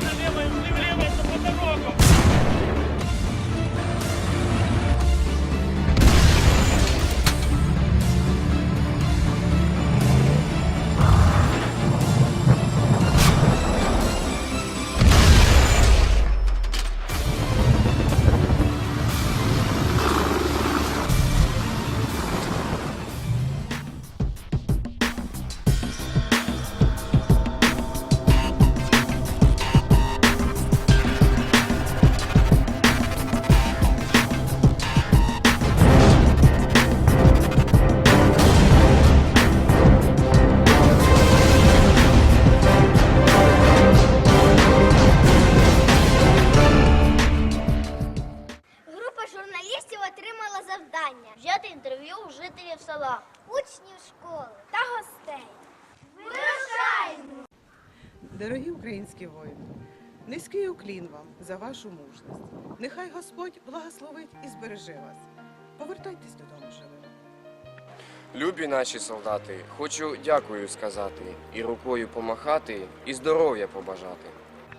Vorne, wir. Взяти інтерв'ю у жителів села, учнів школи та гостей. Вирушаємо! Дорогі українські воїни, низький уклін вам за вашу мужність. Нехай Господь благословить і збереже вас. Повертайтесь додому живими. Любі наші солдати, хочу дякую сказати, і рукою помахати, і здоров'я побажати.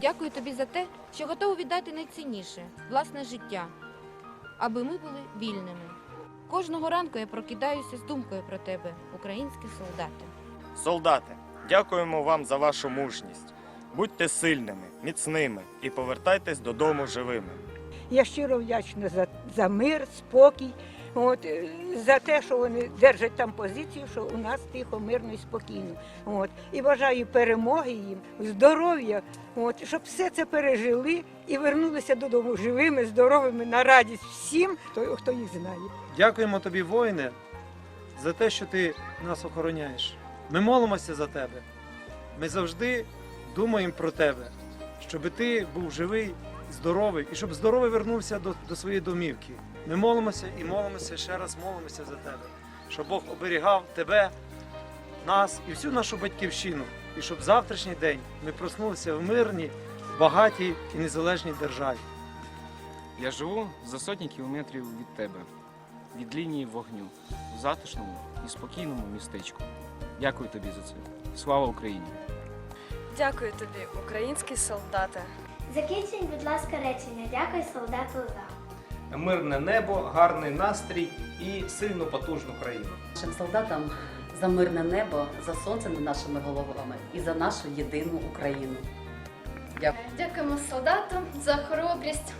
Дякую тобі за те, що готовий віддати найцінніше власне життя, аби ми були вільними. Кожного ранку я прокидаюся з думкою про тебе, українські солдати. Солдати, дякуємо вам за вашу мужність. Будьте сильними, міцними і повертайтесь додому живими. Я щиро вдячна за, за мир, спокій, от, е, за те, що вони держать там позицію, що у нас тихо, мирно і спокійно. От. І бажаю перемоги їм, здоров'я, от, щоб все це пережили і вернулися додому живими, здоровими, на радість всім, хто, хто їх знає. Дякуємо тобі, воїне, за те, що ти нас охороняєш. Ми молимося за тебе. Ми завжди думаємо про тебе, щоб ти був живий, здоровий і щоб здоровий вернувся до, до своєї домівки. Ми молимося і молимося, ще раз молимося за тебе, щоб Бог оберігав тебе, нас і всю нашу батьківщину. І щоб завтрашній день ми проснулися в мирній, багатій і незалежній державі. Я живу за сотні кілометрів від тебе, від лінії вогню, в затишному і спокійному містечку. Дякую тобі за це. Слава Україні! Дякую тобі, українські солдати. Закінчіть, будь ласка, речення. Дякую солдату за. мирне небо, гарний настрій і сильну потужну країну. Нашим солдатам за мирне небо, за сонце над нашими головами і за нашу єдину Україну. Дякую. Дякуємо солдатам за хоробрість,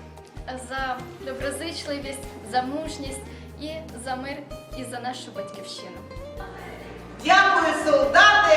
за доброзичливість, за мужність і за мир і за нашу батьківщину. Дякую, солдати!